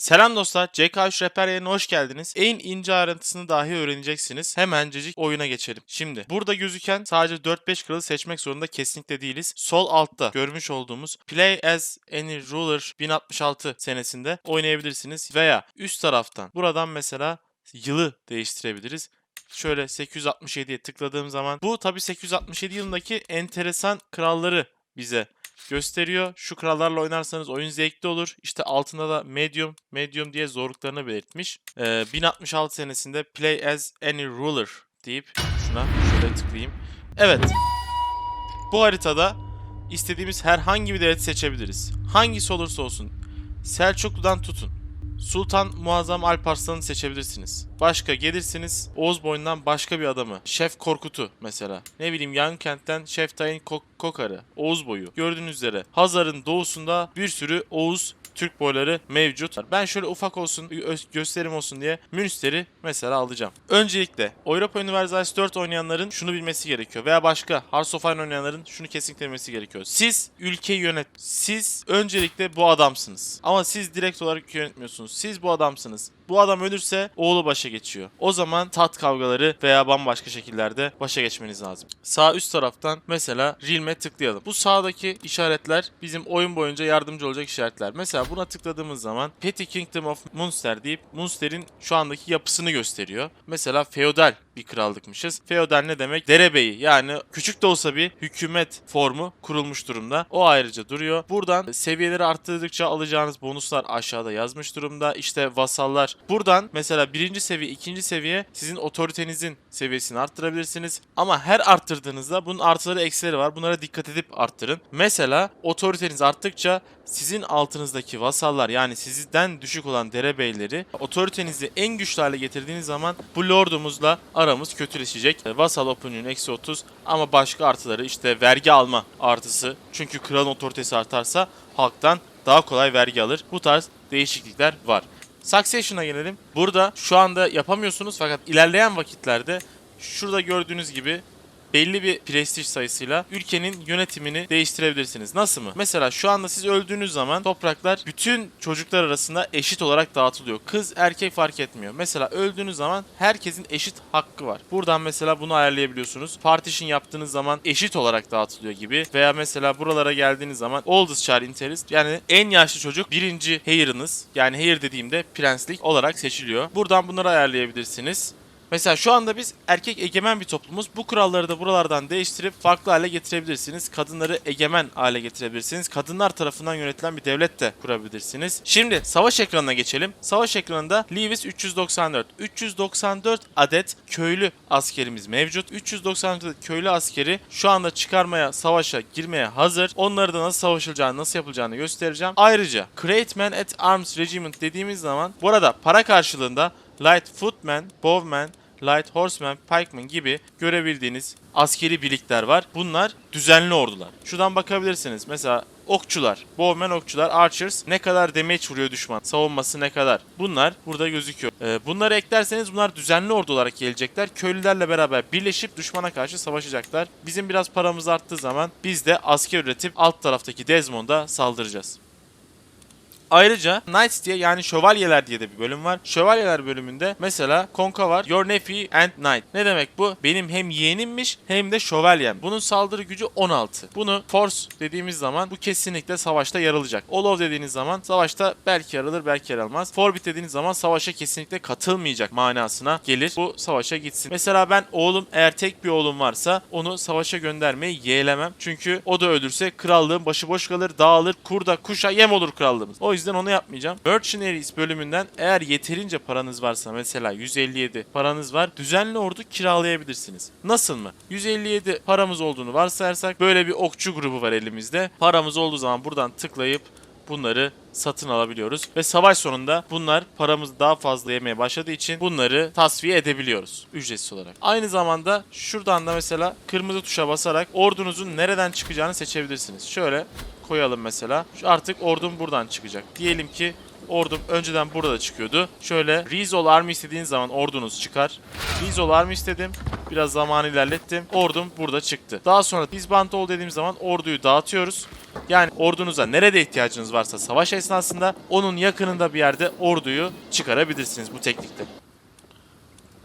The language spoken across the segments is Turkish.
Selam dostlar, CK3 Rehber yerine hoş geldiniz. En ince ayrıntısını dahi öğreneceksiniz. Hemencecik oyuna geçelim. Şimdi burada gözüken sadece 4-5 kralı seçmek zorunda kesinlikle değiliz. Sol altta görmüş olduğumuz Play as any ruler 1066 senesinde oynayabilirsiniz. Veya üst taraftan buradan mesela yılı değiştirebiliriz. Şöyle 867'ye tıkladığım zaman bu tabi 867 yılındaki enteresan kralları bize gösteriyor. Şu krallarla oynarsanız oyun zevkli olur. İşte altında da medium, medium diye zorluklarını belirtmiş. Ee, 1066 senesinde play as any ruler deyip şuna şöyle tıklayayım. Evet. Bu haritada istediğimiz herhangi bir devleti seçebiliriz. Hangisi olursa olsun. Selçuklu'dan tutun. Sultan Muazzam Alparslan'ı seçebilirsiniz. Başka gelirsiniz Oğuz boyundan başka bir adamı. Şef Korkut'u mesela. Ne bileyim Yankent'ten Şef Tayin Kok- Kokar'ı. Oğuz boyu. Gördüğünüz üzere Hazar'ın doğusunda bir sürü Oğuz Türk boyları mevcut. Ben şöyle ufak olsun, gö- gösterim olsun diye Münster'i mesela alacağım. Öncelikle Europa Universalis 4 oynayanların şunu bilmesi gerekiyor. Veya başka Hearts of Iron oynayanların şunu kesinlikle bilmesi gerekiyor. Siz ülkeyi yönet. Siz öncelikle bu adamsınız. Ama siz direkt olarak yönetmiyorsunuz. Siz bu adamsınız. Bu adam ölürse oğlu başa geçiyor. O zaman tat kavgaları veya bambaşka şekillerde başa geçmeniz lazım. Sağ üst taraftan mesela Realm'e tıklayalım. Bu sağdaki işaretler bizim oyun boyunca yardımcı olacak işaretler. Mesela buna tıkladığımız zaman Petty Kingdom of Munster deyip Munster'in şu andaki yapısını gösteriyor. Mesela feodal bir krallıkmışız. Feodal ne demek? Derebeyi yani küçük de olsa bir hükümet formu kurulmuş durumda. O ayrıca duruyor. Buradan seviyeleri arttırdıkça alacağınız bonuslar aşağıda yazmış durumda. İşte vasallar. Buradan mesela birinci seviye, ikinci seviye sizin otoritenizin seviyesini arttırabilirsiniz. Ama her arttırdığınızda bunun artıları eksileri var. Bunlara dikkat edip arttırın. Mesela otoriteniz arttıkça sizin altınızdaki vasallar yani sizden düşük olan derebeyleri otoritenizi en güçlü hale getirdiğiniz zaman bu lordumuzla aramız kötüleşecek. Vasal opinion eksi 30 ama başka artıları işte vergi alma artısı. Çünkü kralın otoritesi artarsa halktan daha kolay vergi alır. Bu tarz değişiklikler var. Succession'a gelelim. Burada şu anda yapamıyorsunuz fakat ilerleyen vakitlerde şurada gördüğünüz gibi belli bir prestij sayısıyla ülkenin yönetimini değiştirebilirsiniz. Nasıl mı? Mesela şu anda siz öldüğünüz zaman topraklar bütün çocuklar arasında eşit olarak dağıtılıyor. Kız erkek fark etmiyor. Mesela öldüğünüz zaman herkesin eşit hakkı var. Buradan mesela bunu ayarlayabiliyorsunuz. Partition yaptığınız zaman eşit olarak dağıtılıyor gibi. Veya mesela buralara geldiğiniz zaman oldest child interest yani en yaşlı çocuk birinci heir'ınız yani heir dediğimde prenslik olarak seçiliyor. Buradan bunları ayarlayabilirsiniz. Mesela şu anda biz erkek egemen bir toplumuz. Bu kuralları da buralardan değiştirip farklı hale getirebilirsiniz. Kadınları egemen hale getirebilirsiniz. Kadınlar tarafından yönetilen bir devlet de kurabilirsiniz. Şimdi savaş ekranına geçelim. Savaş ekranında Lewis 394. 394 adet köylü askerimiz mevcut. 394 adet köylü askeri şu anda çıkarmaya, savaşa girmeye hazır. Onları da nasıl savaşılacağını, nasıl yapılacağını göstereceğim. Ayrıca Create Man at Arms Regiment dediğimiz zaman bu arada para karşılığında Light Footman, Bowman, Light Horseman, Pikeman gibi görebildiğiniz askeri birlikler var. Bunlar düzenli ordular. Şuradan bakabilirsiniz. Mesela okçular, bowman okçular, archers ne kadar damage vuruyor düşman, savunması ne kadar. Bunlar burada gözüküyor. Ee, bunları eklerseniz bunlar düzenli ordu olarak gelecekler. Köylülerle beraber birleşip düşmana karşı savaşacaklar. Bizim biraz paramız arttığı zaman biz de asker üretip alt taraftaki Desmond'a saldıracağız. Ayrıca Knights diye yani şövalyeler diye de bir bölüm var. Şövalyeler bölümünde mesela Konka var. Your nephew and knight. Ne demek bu? Benim hem yeğenimmiş hem de şövalyem. Bunun saldırı gücü 16. Bunu force dediğimiz zaman bu kesinlikle savaşta yer alacak. Olov dediğiniz zaman savaşta belki yer belki yer almaz. Forbit dediğiniz zaman savaşa kesinlikle katılmayacak manasına gelir. Bu savaşa gitsin. Mesela ben oğlum eğer tek bir oğlum varsa onu savaşa göndermeyi yeğlemem. Çünkü o da ölürse krallığım başıboş kalır, dağılır, kurda kuşa yem olur krallığımız. O yüzden onu yapmayacağım. Mercenaries bölümünden eğer yeterince paranız varsa mesela 157 paranız var düzenli ordu kiralayabilirsiniz. Nasıl mı? 157 paramız olduğunu varsayarsak böyle bir okçu grubu var elimizde. Paramız olduğu zaman buradan tıklayıp bunları satın alabiliyoruz. Ve savaş sonunda bunlar paramızı daha fazla yemeye başladığı için bunları tasfiye edebiliyoruz ücretsiz olarak. Aynı zamanda şuradan da mesela kırmızı tuşa basarak ordunuzun nereden çıkacağını seçebilirsiniz. Şöyle koyalım mesela. Şu artık ordum buradan çıkacak. Diyelim ki ordum önceden burada çıkıyordu. Şöyle Rizol Army istediğiniz zaman ordunuz çıkar. Rizol Army istedim. Biraz zaman ilerlettim. Ordum burada çıktı. Daha sonra disband ol dediğim zaman orduyu dağıtıyoruz. Yani ordunuza nerede ihtiyacınız varsa savaş esnasında onun yakınında bir yerde orduyu çıkarabilirsiniz bu teknikte.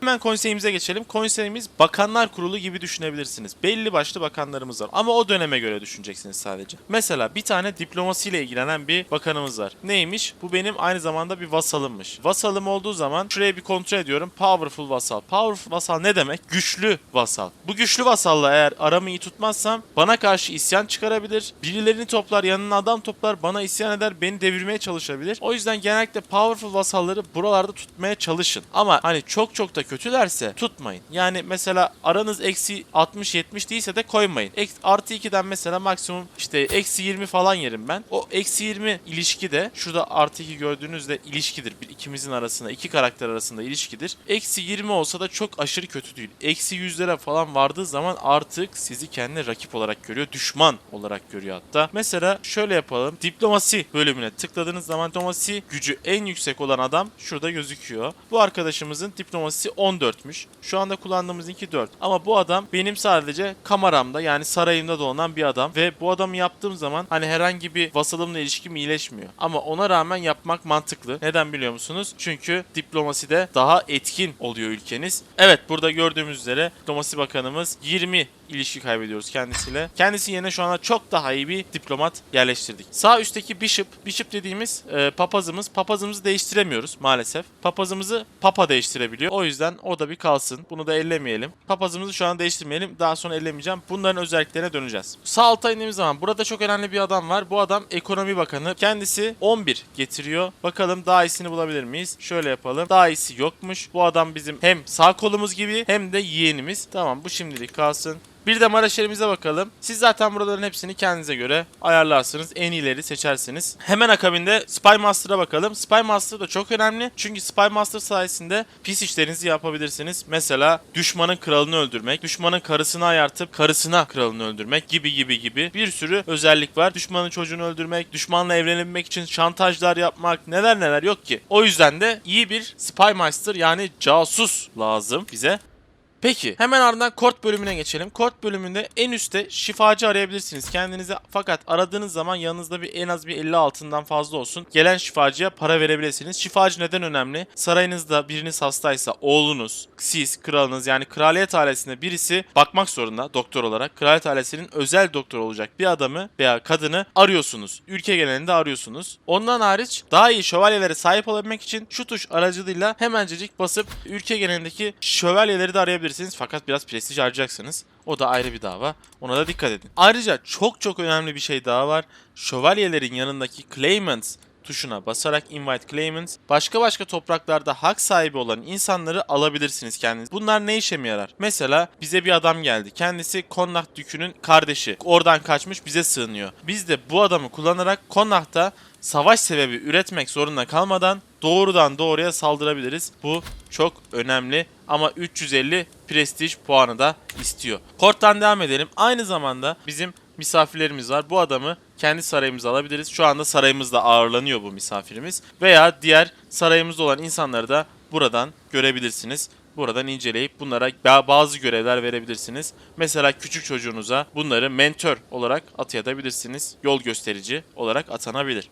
Hemen konseyimize geçelim. Konseyimiz bakanlar kurulu gibi düşünebilirsiniz. Belli başlı bakanlarımız var. Ama o döneme göre düşüneceksiniz sadece. Mesela bir tane diplomasiyle ilgilenen bir bakanımız var. Neymiş? Bu benim aynı zamanda bir vasalımmış. Vasalım olduğu zaman şuraya bir kontrol ediyorum. Powerful vasal. Powerful vasal ne demek? Güçlü vasal. Bu güçlü vasalla eğer aramı iyi tutmazsam bana karşı isyan çıkarabilir. Birilerini toplar, yanına adam toplar, bana isyan eder, beni devirmeye çalışabilir. O yüzden genellikle powerful vasalları buralarda tutmaya çalışın. Ama hani çok çok da kötülerse tutmayın. Yani mesela aranız eksi 60-70 değilse de koymayın. Eks, artı 2'den mesela maksimum işte eksi 20 falan yerim ben. O eksi 20 ilişki de şurada artı 2 gördüğünüzde ilişkidir. Bir ikimizin arasında iki karakter arasında ilişkidir. Eksi 20 olsa da çok aşırı kötü değil. Eksi 100'lere falan vardığı zaman artık sizi kendine rakip olarak görüyor. Düşman olarak görüyor hatta. Mesela şöyle yapalım. Diplomasi bölümüne tıkladığınız zaman diplomasi gücü en yüksek olan adam şurada gözüküyor. Bu arkadaşımızın diplomasisi 14'müş. Şu anda kullandığımızınki 4. Ama bu adam benim sadece kameramda yani sarayımda dolanan bir adam ve bu adamı yaptığım zaman hani herhangi bir vasalımla ilişkim iyileşmiyor. Ama ona rağmen yapmak mantıklı. Neden biliyor musunuz? Çünkü diplomaside daha etkin oluyor ülkeniz. Evet burada gördüğümüz üzere diplomasi bakanımız 20 ilişki kaybediyoruz kendisiyle. Kendisi yerine şu anda çok daha iyi bir diplomat yerleştirdik. Sağ üstteki bishop, bishop dediğimiz e, papazımız. Papazımızı değiştiremiyoruz maalesef. Papazımızı papa değiştirebiliyor. O yüzden o da bir kalsın. Bunu da ellemeyelim. Papazımızı şu an değiştirmeyelim. Daha sonra ellemeyeceğim. Bunların özelliklerine döneceğiz. Sağ alta indiğimiz zaman burada çok önemli bir adam var. Bu adam ekonomi bakanı. Kendisi 11 getiriyor. Bakalım daha iyisini bulabilir miyiz? Şöyle yapalım. Daha iyisi yokmuş. Bu adam bizim hem sağ kolumuz gibi hem de yeğenimiz. Tamam bu şimdilik kalsın. Bir de Maraşerimize bakalım. Siz zaten buraların hepsini kendinize göre ayarlarsınız. En iyileri seçersiniz. Hemen akabinde Spy Master'a bakalım. Spy Master da çok önemli. Çünkü Spy Master sayesinde pis işlerinizi yapabilirsiniz. Mesela düşmanın kralını öldürmek, düşmanın karısını ayartıp karısına kralını öldürmek gibi gibi gibi bir sürü özellik var. Düşmanın çocuğunu öldürmek, düşmanla evlenebilmek için şantajlar yapmak neler neler yok ki. O yüzden de iyi bir Spy Master yani casus lazım bize. Peki hemen ardından kort bölümüne geçelim. Kort bölümünde en üstte şifacı arayabilirsiniz kendinize fakat aradığınız zaman yanınızda bir en az bir 50 altından fazla olsun. Gelen şifacıya para verebilirsiniz. Şifacı neden önemli? Sarayınızda biriniz hastaysa oğlunuz, siz, kralınız yani kraliyet ailesinde birisi bakmak zorunda doktor olarak. Kraliyet ailesinin özel doktor olacak bir adamı veya kadını arıyorsunuz. Ülke genelinde arıyorsunuz. Ondan hariç daha iyi şövalyelere sahip olabilmek için şu tuş aracılığıyla hemencecik basıp ülke genelindeki şövalyeleri de arayabilirsiniz. Fakat biraz prestij harcayacaksınız. O da ayrı bir dava. Ona da dikkat edin. Ayrıca çok çok önemli bir şey daha var. Şövalyelerin yanındaki claimants tuşuna basarak invite claimants başka başka topraklarda hak sahibi olan insanları alabilirsiniz kendiniz. Bunlar ne işe mi yarar? Mesela bize bir adam geldi. Kendisi Connacht Dükü'nün kardeşi. Oradan kaçmış bize sığınıyor. Biz de bu adamı kullanarak Connacht'ta savaş sebebi üretmek zorunda kalmadan doğrudan doğruya saldırabiliriz. Bu çok önemli ama 350 prestij puanı da istiyor. Korttan devam edelim. Aynı zamanda bizim misafirlerimiz var. Bu adamı kendi sarayımıza alabiliriz. Şu anda sarayımızda ağırlanıyor bu misafirimiz. Veya diğer sarayımızda olan insanları da buradan görebilirsiniz. Buradan inceleyip bunlara ba- bazı görevler verebilirsiniz. Mesela küçük çocuğunuza bunları mentor olarak atayabilirsiniz. Yol gösterici olarak atanabilir.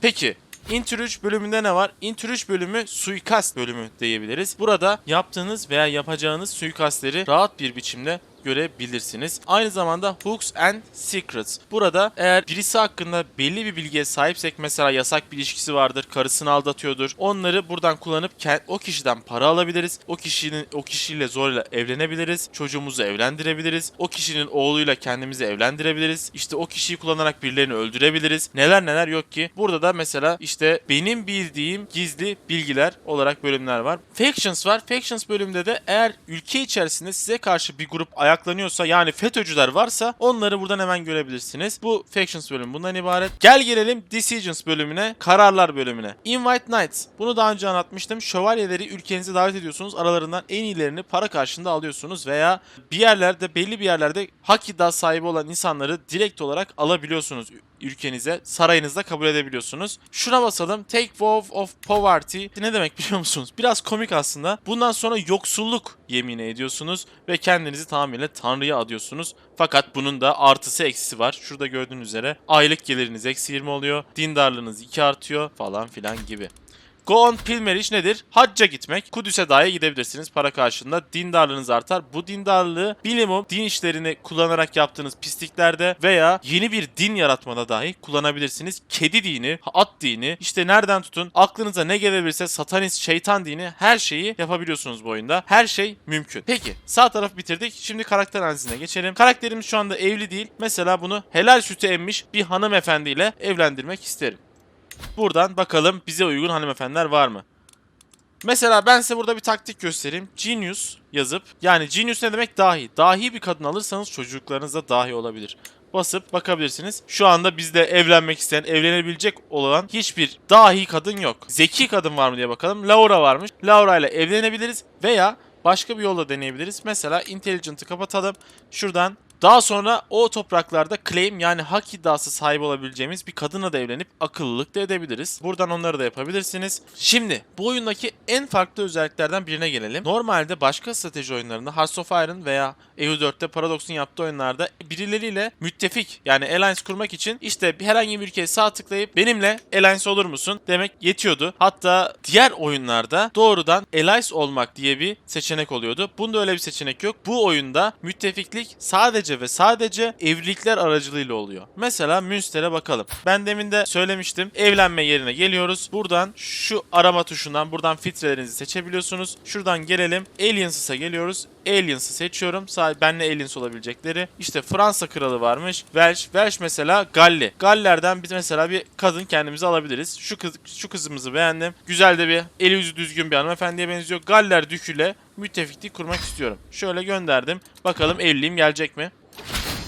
Peki Inter 3 bölümünde ne var? Inter 3 bölümü suikast bölümü diyebiliriz. Burada yaptığınız veya yapacağınız suikastleri rahat bir biçimde görebilirsiniz. Aynı zamanda Hooks and Secrets. Burada eğer birisi hakkında belli bir bilgiye sahipsek mesela yasak bir ilişkisi vardır, karısını aldatıyordur. Onları buradan kullanıp o kişiden para alabiliriz. O kişinin o kişiyle zorla evlenebiliriz. Çocuğumuzu evlendirebiliriz. O kişinin oğluyla kendimizi evlendirebiliriz. İşte o kişiyi kullanarak birilerini öldürebiliriz. Neler neler yok ki. Burada da mesela işte benim bildiğim gizli bilgiler olarak bölümler var. Factions var. Factions bölümünde de eğer ülke içerisinde size karşı bir grup ayaklanıyorsa yani FETÖ'cüler varsa onları buradan hemen görebilirsiniz. Bu Factions bölümü bundan ibaret. Gel gelelim Decisions bölümüne, kararlar bölümüne. Invite Knights. Bunu daha önce anlatmıştım. Şövalyeleri ülkenize davet ediyorsunuz. Aralarından en iyilerini para karşılığında alıyorsunuz veya bir yerlerde belli bir yerlerde hak iddia sahibi olan insanları direkt olarak alabiliyorsunuz ülkenize sarayınızda kabul edebiliyorsunuz. Şuna basalım. Take vow of poverty. Ne demek biliyor musunuz? Biraz komik aslında. Bundan sonra yoksulluk yemini ediyorsunuz ve kendinizi tamamıyla Tanrı'ya adıyorsunuz. Fakat bunun da artısı eksisi var. Şurada gördüğünüz üzere aylık geliriniz eksi 20 oluyor. Dindarlığınız 2 artıyor falan filan gibi. Go on pilgrimage nedir? Hacca gitmek. Kudüs'e dahi gidebilirsiniz para karşılığında. Dindarlığınız artar. Bu dindarlığı minimum din işlerini kullanarak yaptığınız pisliklerde veya yeni bir din yaratmada dahi kullanabilirsiniz. Kedi dini, at dini, işte nereden tutun aklınıza ne gelebilirse satanist, şeytan dini her şeyi yapabiliyorsunuz bu oyunda. Her şey mümkün. Peki sağ tarafı bitirdik. Şimdi karakter analizine geçelim. Karakterimiz şu anda evli değil. Mesela bunu helal sütü emmiş bir hanımefendiyle evlendirmek isterim. Buradan bakalım bize uygun hanımefendiler var mı? Mesela ben size burada bir taktik göstereyim. Genius yazıp yani genius ne demek dahi. Dahi bir kadın alırsanız çocuklarınız da dahi olabilir. Basıp bakabilirsiniz. Şu anda bizde evlenmek isteyen, evlenebilecek olan hiçbir dahi kadın yok. Zeki kadın var mı diye bakalım. Laura varmış. Laura ile evlenebiliriz veya başka bir yolla deneyebiliriz. Mesela Intelligent'ı kapatalım. Şuradan daha sonra o topraklarda claim yani hak iddiası sahibi olabileceğimiz bir kadınla da evlenip akıllılık da edebiliriz. Buradan onları da yapabilirsiniz. Şimdi bu oyundaki en farklı özelliklerden birine gelelim. Normalde başka strateji oyunlarında Hearts of Iron veya EU4'te Paradox'un yaptığı oyunlarda birileriyle müttefik yani alliance kurmak için işte herhangi bir ülkeye sağ tıklayıp benimle alliance olur musun demek yetiyordu. Hatta diğer oyunlarda doğrudan alliance olmak diye bir seçenek oluyordu. Bunda öyle bir seçenek yok. Bu oyunda müttefiklik sadece ve sadece evlilikler aracılığıyla oluyor. Mesela Münster'e bakalım. Ben demin de söylemiştim. Evlenme yerine geliyoruz. Buradan şu arama tuşundan buradan filtrelerinizi seçebiliyorsunuz. Şuradan gelelim. Aliens'a geliyoruz. Aliens'ı seçiyorum. Sadece benle Aliens olabilecekleri. İşte Fransa kralı varmış. Welsh. Welsh mesela Galli. Gallerden biz mesela bir kadın kendimize alabiliriz. Şu kız şu kızımızı beğendim. Güzel de bir eli yüzü düzgün bir hanımefendiye benziyor. Galler düküyle müttefiklik kurmak istiyorum. Şöyle gönderdim. Bakalım evliliğim gelecek mi?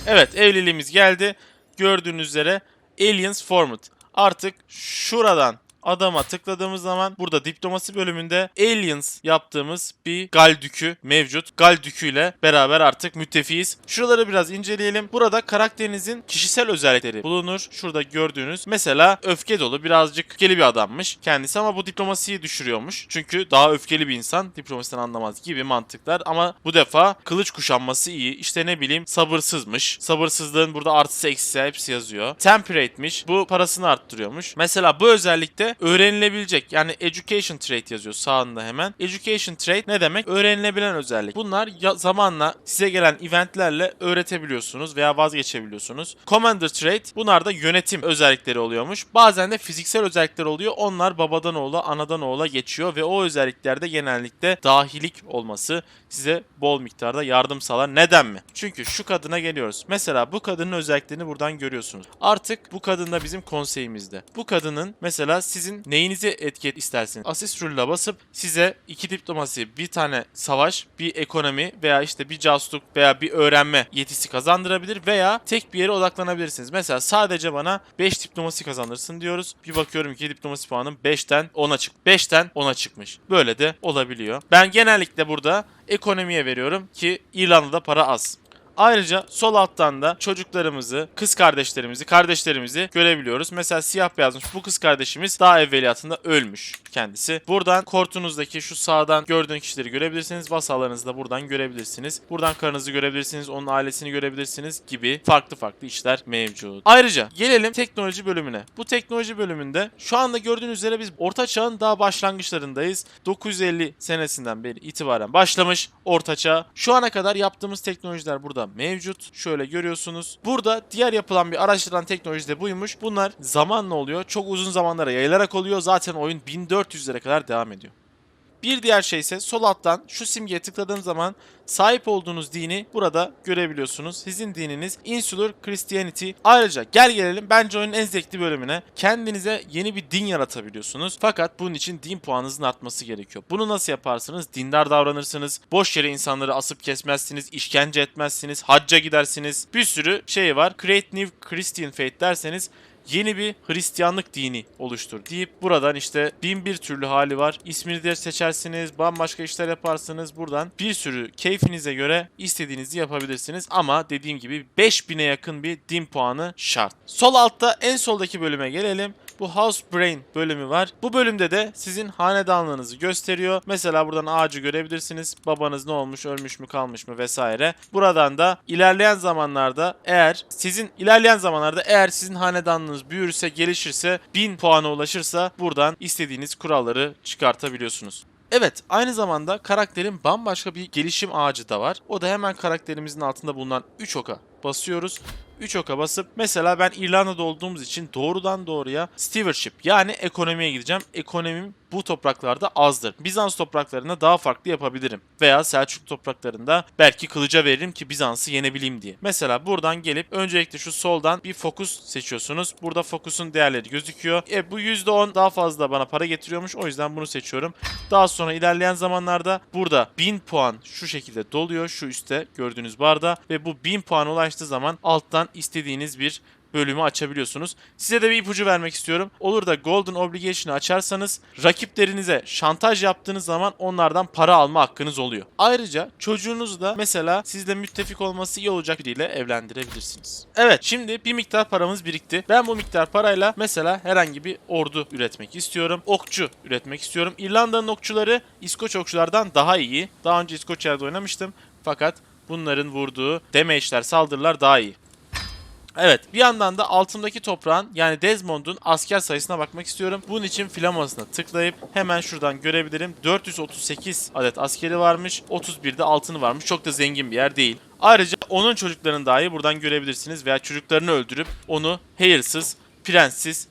Evet evliliğimiz geldi. Gördüğünüz üzere Aliens Formed. Artık şuradan adama tıkladığımız zaman burada diplomasi bölümünde Aliens yaptığımız bir Galdükü mevcut. Galdükü ile beraber artık müttefiyiz. Şuraları biraz inceleyelim. Burada karakterinizin kişisel özellikleri bulunur. Şurada gördüğünüz mesela öfke dolu birazcık öfkeli bir adammış kendisi ama bu diplomasiyi düşürüyormuş. Çünkü daha öfkeli bir insan diplomasiden anlamaz gibi mantıklar ama bu defa kılıç kuşanması iyi. İşte ne bileyim sabırsızmış. Sabırsızlığın burada artısı eksisi hepsi yazıyor. Temperate'miş. Bu parasını arttırıyormuş. Mesela bu özellikte öğrenilebilecek yani education trait yazıyor sağında hemen. Education trait ne demek? Öğrenilebilen özellik. Bunlar ya- zamanla size gelen eventlerle öğretebiliyorsunuz veya vazgeçebiliyorsunuz. Commander trait bunlar da yönetim özellikleri oluyormuş. Bazen de fiziksel özellikler oluyor. Onlar babadan oğula, anadan oğula geçiyor ve o özelliklerde genellikle dahilik olması size bol miktarda yardım sağlar. Neden mi? Çünkü şu kadına geliyoruz. Mesela bu kadının özelliklerini buradan görüyorsunuz. Artık bu kadın da bizim konseyimizde. Bu kadının mesela sizin neyinizi etki et isterseniz asist rule'la basıp size iki diplomasi, bir tane savaş, bir ekonomi veya işte bir casusluk veya bir öğrenme yetisi kazandırabilir veya tek bir yere odaklanabilirsiniz. Mesela sadece bana 5 diplomasi kazandırsın diyoruz. Bir bakıyorum ki diplomasi puanım 5'ten 10'a çık. 5'ten 10'a çıkmış. Böyle de olabiliyor. Ben genellikle burada ekonomiye veriyorum ki İrlanda'da para az. Ayrıca sol alttan da çocuklarımızı, kız kardeşlerimizi, kardeşlerimizi görebiliyoruz. Mesela siyah beyazmış bu kız kardeşimiz daha evveliyatında ölmüş kendisi. Buradan kortunuzdaki şu sağdan gördüğün kişileri görebilirsiniz. Vasallarınızı da buradan görebilirsiniz. Buradan karınızı görebilirsiniz, onun ailesini görebilirsiniz gibi farklı farklı işler mevcut. Ayrıca gelelim teknoloji bölümüne. Bu teknoloji bölümünde şu anda gördüğünüz üzere biz orta çağın daha başlangıçlarındayız. 950 senesinden beri itibaren başlamış orta çağ. Şu ana kadar yaptığımız teknolojiler burada mevcut. Şöyle görüyorsunuz. Burada diğer yapılan bir araştırılan teknoloji de buymuş. Bunlar zamanla oluyor. Çok uzun zamanlara yayılarak oluyor. Zaten oyun 1400'lere kadar devam ediyor. Bir diğer şey ise sol alttan şu simgeye tıkladığım zaman sahip olduğunuz dini burada görebiliyorsunuz. Sizin dininiz Insular Christianity. Ayrıca gel gelelim bence oyunun en zevkli bölümüne. Kendinize yeni bir din yaratabiliyorsunuz. Fakat bunun için din puanınızın artması gerekiyor. Bunu nasıl yaparsınız? Dindar davranırsınız. Boş yere insanları asıp kesmezsiniz. işkence etmezsiniz. Hacca gidersiniz. Bir sürü şey var. Create New Christian Faith derseniz yeni bir Hristiyanlık dini oluştur deyip buradan işte bin bir türlü hali var. İsmini de seçersiniz, bambaşka işler yaparsınız. Buradan bir sürü keyfinize göre istediğinizi yapabilirsiniz. Ama dediğim gibi 5000'e yakın bir din puanı şart. Sol altta en soldaki bölüme gelelim. Bu House Brain bölümü var. Bu bölümde de sizin hanedanlığınızı gösteriyor. Mesela buradan ağacı görebilirsiniz. Babanız ne olmuş, ölmüş mü, kalmış mı vesaire. Buradan da ilerleyen zamanlarda eğer sizin ilerleyen zamanlarda eğer sizin hanedanlığınız büyürse, gelişirse, 1000 puana ulaşırsa buradan istediğiniz kuralları çıkartabiliyorsunuz. Evet, aynı zamanda karakterin bambaşka bir gelişim ağacı da var. O da hemen karakterimizin altında bulunan 3 oka basıyoruz. 3 oka basıp mesela ben İrlanda'da olduğumuz için doğrudan doğruya stewardship yani ekonomiye gideceğim. Ekonomim bu topraklarda azdır. Bizans topraklarında daha farklı yapabilirim. Veya Selçuk topraklarında belki kılıca veririm ki Bizans'ı yenebileyim diye. Mesela buradan gelip öncelikle şu soldan bir fokus seçiyorsunuz. Burada fokusun değerleri gözüküyor. E bu %10 daha fazla bana para getiriyormuş. O yüzden bunu seçiyorum. Daha sonra ilerleyen zamanlarda burada 1000 puan şu şekilde doluyor şu üstte gördüğünüz barda ve bu 1000 puana ulaştığı zaman alttan istediğiniz bir bölümü açabiliyorsunuz. Size de bir ipucu vermek istiyorum. Olur da Golden Obligation'ı açarsanız rakiplerinize şantaj yaptığınız zaman onlardan para alma hakkınız oluyor. Ayrıca çocuğunuzu da mesela sizle müttefik olması iyi olacak biriyle evlendirebilirsiniz. Evet şimdi bir miktar paramız birikti. Ben bu miktar parayla mesela herhangi bir ordu üretmek istiyorum. Okçu üretmek istiyorum. İrlanda'nın okçuları İskoç okçulardan daha iyi. Daha önce İskoçya'da oynamıştım. Fakat bunların vurduğu damage'ler, saldırılar daha iyi. Evet bir yandan da altımdaki toprağın yani Desmond'un asker sayısına bakmak istiyorum. Bunun için flamasına tıklayıp hemen şuradan görebilirim. 438 adet askeri varmış. 31'de altını varmış. Çok da zengin bir yer değil. Ayrıca onun çocuklarını dahi buradan görebilirsiniz veya çocuklarını öldürüp onu hayırsız, prenssiz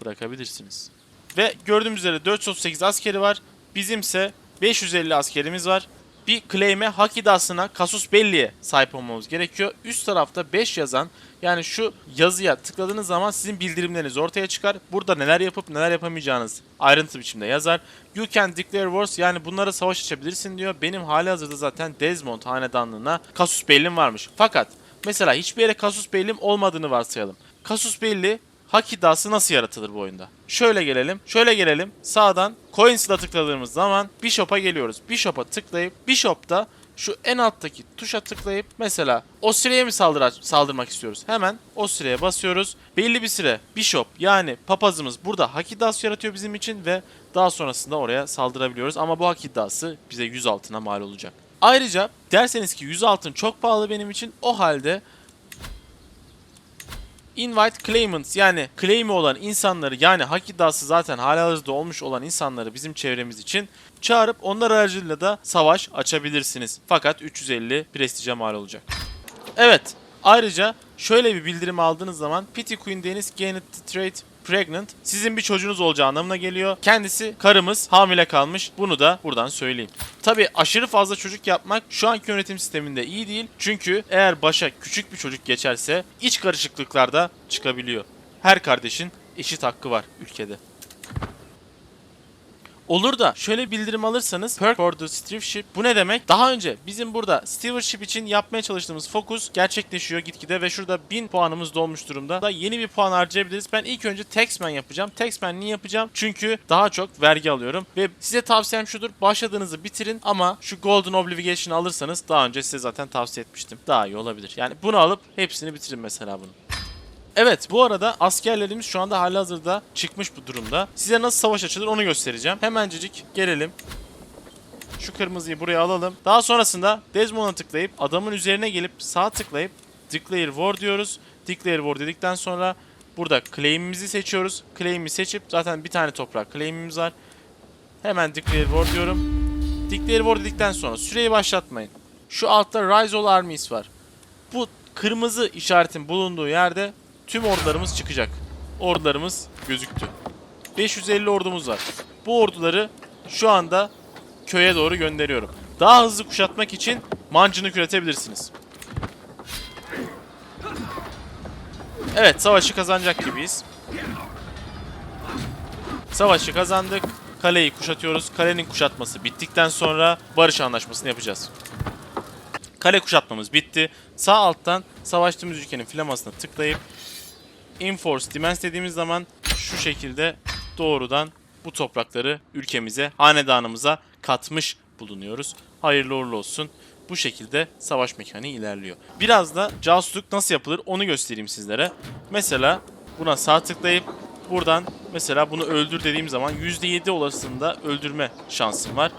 bırakabilirsiniz. Ve gördüğümüz üzere 438 askeri var. Bizimse 550 askerimiz var. Bir claim'e hak iddiasına Kasus Belli'ye sahip olmamız gerekiyor. Üst tarafta 5 yazan yani şu yazıya tıkladığınız zaman sizin bildirimleriniz ortaya çıkar. Burada neler yapıp neler yapamayacağınız ayrıntı biçimde yazar. You can declare wars yani bunlara savaş açabilirsin diyor. Benim hali hazırda zaten Desmond hanedanlığına Kasus Belli'm varmış. Fakat mesela hiçbir yere Kasus Belli'm olmadığını varsayalım. Kasus Belli hak iddiası nasıl yaratılır bu oyunda? Şöyle gelelim. Şöyle gelelim. Sağdan Coins'la tıkladığımız zaman Bishop'a geliyoruz. Bishop'a tıklayıp Bishop'ta şu en alttaki tuşa tıklayıp mesela o sıraya mı saldır saldırmak istiyoruz? Hemen o sıraya basıyoruz. Belli bir süre Bishop yani papazımız burada hak iddiası yaratıyor bizim için ve daha sonrasında oraya saldırabiliyoruz. Ama bu hak iddiası bize 100 altına mal olacak. Ayrıca derseniz ki 100 altın çok pahalı benim için o halde invite claimants yani claim'i olan insanları yani hak iddiası zaten halihazırda olmuş olan insanları bizim çevremiz için çağırıp onlar aracılığıyla da savaş açabilirsiniz. Fakat 350 prestije mal olacak. Evet ayrıca şöyle bir bildirim aldığınız zaman Pity Queen Deniz Gained Trade Pregnant sizin bir çocuğunuz olacağı anlamına geliyor. Kendisi karımız hamile kalmış. Bunu da buradan söyleyeyim. Tabi aşırı fazla çocuk yapmak şu anki yönetim sisteminde iyi değil. Çünkü eğer başa küçük bir çocuk geçerse iç karışıklıklar da çıkabiliyor. Her kardeşin eşit hakkı var ülkede. Olur da şöyle bildirim alırsanız Perk for the Stewardship bu ne demek? Daha önce bizim burada Stewardship için yapmaya çalıştığımız fokus gerçekleşiyor gitgide ve şurada 1000 puanımız dolmuş durumda. Da yeni bir puan harcayabiliriz. Ben ilk önce Taxman yapacağım. Taxman niye yapacağım? Çünkü daha çok vergi alıyorum ve size tavsiyem şudur. Başladığınızı bitirin ama şu Golden Obligation'ı alırsanız daha önce size zaten tavsiye etmiştim. Daha iyi olabilir. Yani bunu alıp hepsini bitirin mesela bunu. Evet bu arada askerlerimiz şu anda halihazırda çıkmış bu durumda. Size nasıl savaş açılır onu göstereceğim. Hemencecik gelelim. Şu kırmızıyı buraya alalım. Daha sonrasında Desmond'a tıklayıp adamın üzerine gelip sağ tıklayıp Declare War diyoruz. Declare War dedikten sonra burada claim'imizi seçiyoruz. Claim'i seçip zaten bir tane toprak claim'imiz var. Hemen Declare War diyorum. Declare War dedikten sonra süreyi başlatmayın. Şu altta Rise All Armies var. Bu kırmızı işaretin bulunduğu yerde tüm ordularımız çıkacak. Ordularımız gözüktü. 550 ordumuz var. Bu orduları şu anda köye doğru gönderiyorum. Daha hızlı kuşatmak için mancınık üretebilirsiniz. Evet savaşı kazanacak gibiyiz. Savaşı kazandık. Kaleyi kuşatıyoruz. Kalenin kuşatması bittikten sonra barış anlaşmasını yapacağız. Kale kuşatmamız bitti. Sağ alttan savaştığımız ülkenin flamasına tıklayıp Enforce Demands dediğimiz zaman şu şekilde doğrudan bu toprakları ülkemize, hanedanımıza katmış bulunuyoruz. Hayırlı uğurlu olsun. Bu şekilde savaş mekaniği ilerliyor. Biraz da casusluk nasıl yapılır onu göstereyim sizlere. Mesela buna sağ tıklayıp buradan mesela bunu öldür dediğim zaman %7 olasılığında öldürme şansım var.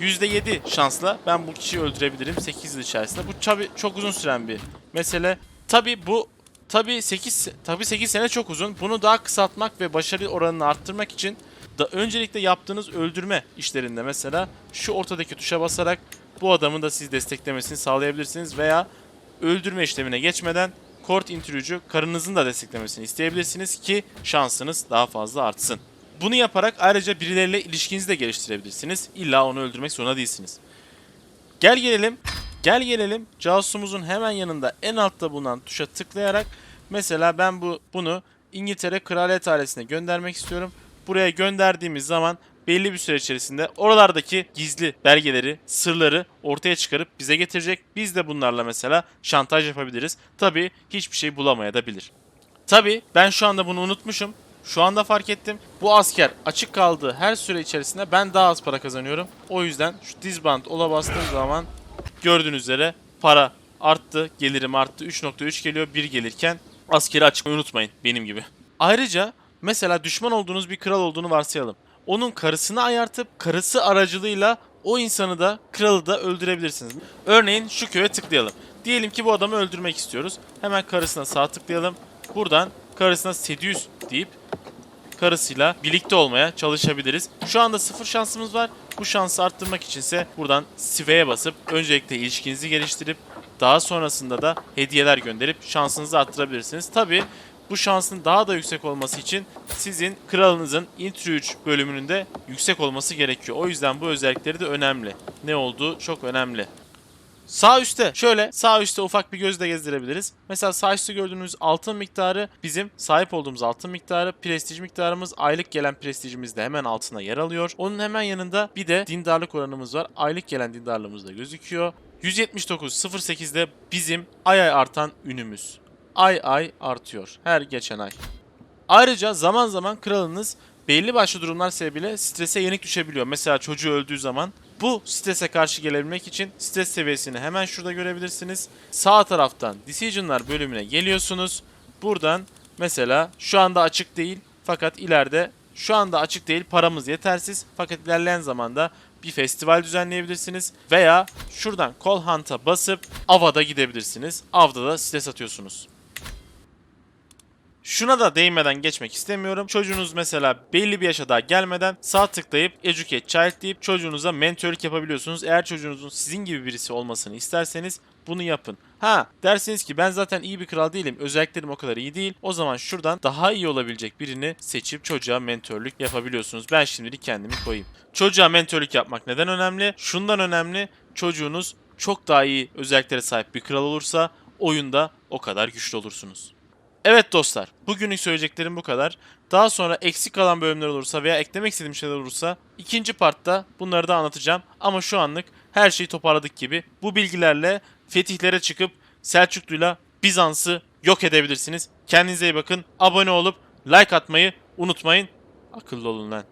%7 şansla ben bu kişiyi öldürebilirim 8 yıl içerisinde. Bu tabi çok uzun süren bir mesele. Tabi bu tabi 8 tabi 8 sene çok uzun. Bunu daha kısaltmak ve başarı oranını arttırmak için da öncelikle yaptığınız öldürme işlerinde mesela şu ortadaki tuşa basarak bu adamın da siz desteklemesini sağlayabilirsiniz veya öldürme işlemine geçmeden Court Intrude'cu karınızın da desteklemesini isteyebilirsiniz ki şansınız daha fazla artsın. Bunu yaparak ayrıca birileriyle ilişkinizi de geliştirebilirsiniz. İlla onu öldürmek zorunda değilsiniz. Gel gelelim. Gel gelelim. Casusumuzun hemen yanında en altta bulunan tuşa tıklayarak mesela ben bu bunu İngiltere Kraliyet ailesine göndermek istiyorum. Buraya gönderdiğimiz zaman belli bir süre içerisinde oralardaki gizli belgeleri, sırları ortaya çıkarıp bize getirecek. Biz de bunlarla mesela şantaj yapabiliriz. Tabii hiçbir şey bulamayabilir. Tabii ben şu anda bunu unutmuşum. Şu anda fark ettim. Bu asker açık kaldığı her süre içerisinde ben daha az para kazanıyorum. O yüzden şu dizband ola bastığım zaman gördüğünüz üzere para arttı. Gelirim arttı. 3.3 geliyor. 1 gelirken askeri açmayı unutmayın benim gibi. Ayrıca mesela düşman olduğunuz bir kral olduğunu varsayalım. Onun karısını ayartıp karısı aracılığıyla o insanı da kralı da öldürebilirsiniz. Örneğin şu köye tıklayalım. Diyelim ki bu adamı öldürmek istiyoruz. Hemen karısına sağ tıklayalım. Buradan karısına Sedius deyip karısıyla birlikte olmaya çalışabiliriz. Şu anda sıfır şansımız var. Bu şansı arttırmak içinse buradan Sive'ye basıp öncelikle ilişkinizi geliştirip daha sonrasında da hediyeler gönderip şansınızı arttırabilirsiniz. Tabi bu şansın daha da yüksek olması için sizin kralınızın Intro 3 bölümünün de yüksek olması gerekiyor. O yüzden bu özellikleri de önemli. Ne olduğu çok önemli. Sağ üstte şöyle sağ üstte ufak bir gözle gezdirebiliriz. Mesela sağ üstte gördüğünüz altın miktarı bizim sahip olduğumuz altın miktarı. Prestij miktarımız aylık gelen prestijimiz de hemen altına yer alıyor. Onun hemen yanında bir de dindarlık oranımız var. Aylık gelen dindarlığımız da gözüküyor. 179.08'de bizim ay ay artan ünümüz. Ay ay artıyor her geçen ay. Ayrıca zaman zaman kralınız belli başlı durumlar sebebiyle strese yenik düşebiliyor. Mesela çocuğu öldüğü zaman bu strese karşı gelebilmek için stres seviyesini hemen şurada görebilirsiniz. Sağ taraftan Decision'lar bölümüne geliyorsunuz. Buradan mesela şu anda açık değil fakat ileride şu anda açık değil paramız yetersiz fakat ilerleyen zamanda bir festival düzenleyebilirsiniz veya şuradan Call Hunt'a basıp Ava'da gidebilirsiniz. Av'da da stres atıyorsunuz. Şuna da değinmeden geçmek istemiyorum. Çocuğunuz mesela belli bir yaşa daha gelmeden sağ tıklayıp Educate Child deyip çocuğunuza mentörlük yapabiliyorsunuz. Eğer çocuğunuzun sizin gibi birisi olmasını isterseniz bunu yapın. Ha dersiniz ki ben zaten iyi bir kral değilim. Özelliklerim o kadar iyi değil. O zaman şuradan daha iyi olabilecek birini seçip çocuğa mentörlük yapabiliyorsunuz. Ben şimdilik kendimi koyayım. Çocuğa mentörlük yapmak neden önemli? Şundan önemli. Çocuğunuz çok daha iyi özelliklere sahip bir kral olursa oyunda o kadar güçlü olursunuz. Evet dostlar, bugünlük söyleyeceklerim bu kadar. Daha sonra eksik kalan bölümler olursa veya eklemek istediğim şeyler olursa ikinci partta bunları da anlatacağım. Ama şu anlık her şeyi toparladık gibi. Bu bilgilerle fetihlere çıkıp Selçuklu'yla Bizans'ı yok edebilirsiniz. Kendinize iyi bakın. Abone olup like atmayı unutmayın. Akıllı olun lan.